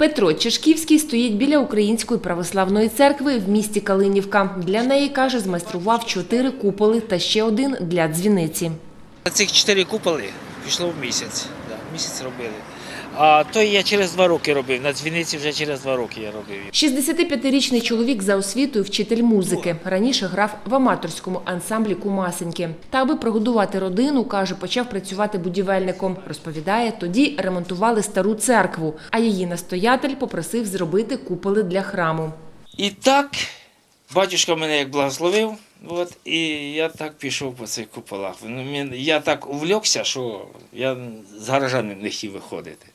Петро Чешківський стоїть біля Української православної церкви в місті Калинівка. Для неї, каже, змайстрував чотири куполи та ще один для дзвіниці. Цих чотири куполи пішло в місяць. Місяць робили. А той я через два роки робив. На дзвіниці вже через два роки я робив. 65-річний чоловік за освітою вчитель музики. Раніше грав в аматорському ансамблі Кумасеньки. Та аби прогодувати родину, каже, почав працювати будівельником. Розповідає, тоді ремонтували стару церкву, а її настоятель попросив зробити куполи для храму. І так, батюшка мене як благословив, от, і я так пішов по цих куполах. Ну, Я так увлекся, що я з гаража не хотів виходити.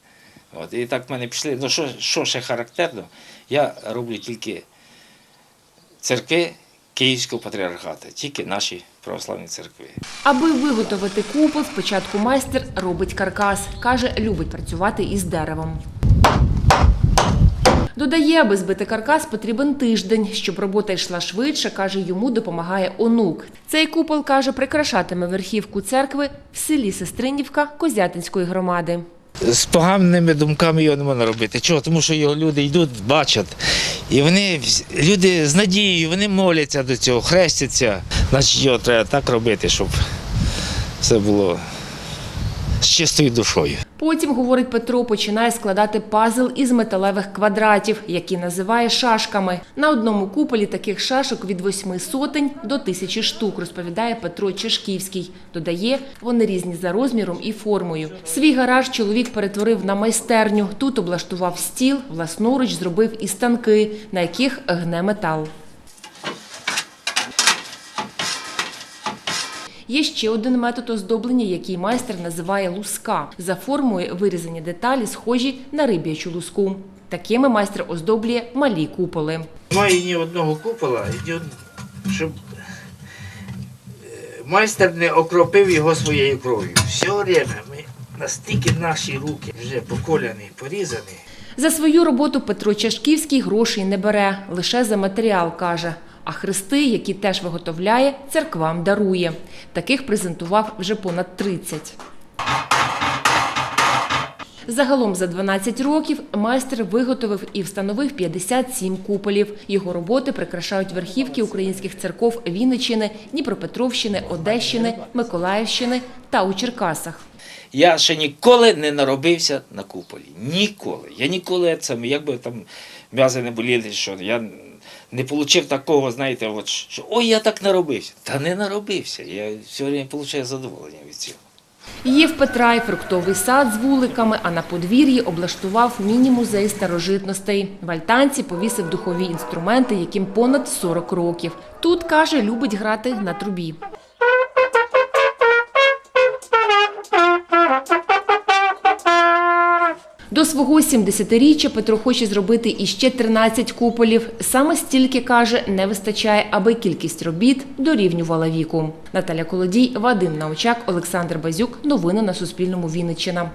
От, і так в мене пішли. Ну, що, що ще характерно, я роблю тільки церкви Київського патріархату, тільки наші православні церкви. Аби виготовити купол, спочатку майстер робить каркас. Каже, любить працювати із деревом. Додає, аби збити каркас, потрібен тиждень. Щоб робота йшла швидше, каже, йому допомагає онук. Цей купол, каже, прикрашатиме верхівку церкви в селі Сестринівка Козятинської громади. З поганими думками його не можна робити. Чого? Тому що його люди йдуть, бачать. І вони, люди з надією, вони моляться до цього, хрестяться. Значить, його треба так робити, щоб все було з чистою душою. Потім, говорить Петро, починає складати пазл із металевих квадратів, які називає шашками. На одному куполі таких шашок від восьми сотень до тисячі штук, розповідає Петро Чешківський. Додає, вони різні за розміром і формою. Свій гараж чоловік перетворив на майстерню. Тут облаштував стіл, власноруч зробив і станки, на яких гне метал. Є ще один метод оздоблення, який майстер називає луска. За формою вирізані деталі, схожі на риб'ячу луску. Такими майстер оздоблює малі куполи. Немає ні одного купола, щоб е, майстер не окропив його своєю кров'ю. Все время ми настільки наші руки вже поколяні, порізані. За свою роботу Петро Чашківський грошей не бере, лише за матеріал каже. А хрести, які теж виготовляє, церквам дарує. Таких презентував вже понад 30. Загалом за 12 років майстер виготовив і встановив 57 куполів. Його роботи прикрашають верхівки українських церков Вінниччини, Дніпропетровщини, Одещини, Миколаївщини та у Черкасах. Я ще ніколи не наробився на куполі. Ніколи. Я ніколи це, як би там м'язи не боліли, що я не отримав такого, знаєте, от, що ой, я так наробився. Та не наробився. Я все время отримую задоволення від цього. Їв в Петра й фруктовий сад з вуликами, а на подвір'ї облаштував міні-музей старожитностей. В альтанці повісив духові інструменти, яким понад 40 років. Тут, каже, любить грати на трубі. До свого 70-річчя Петро хоче зробити іще 13 куполів. Саме стільки, каже, не вистачає, аби кількість робіт дорівнювала віку. Наталя Колодій, Вадим Научак, Олександр Базюк. Новини на Суспільному. Вінниччина.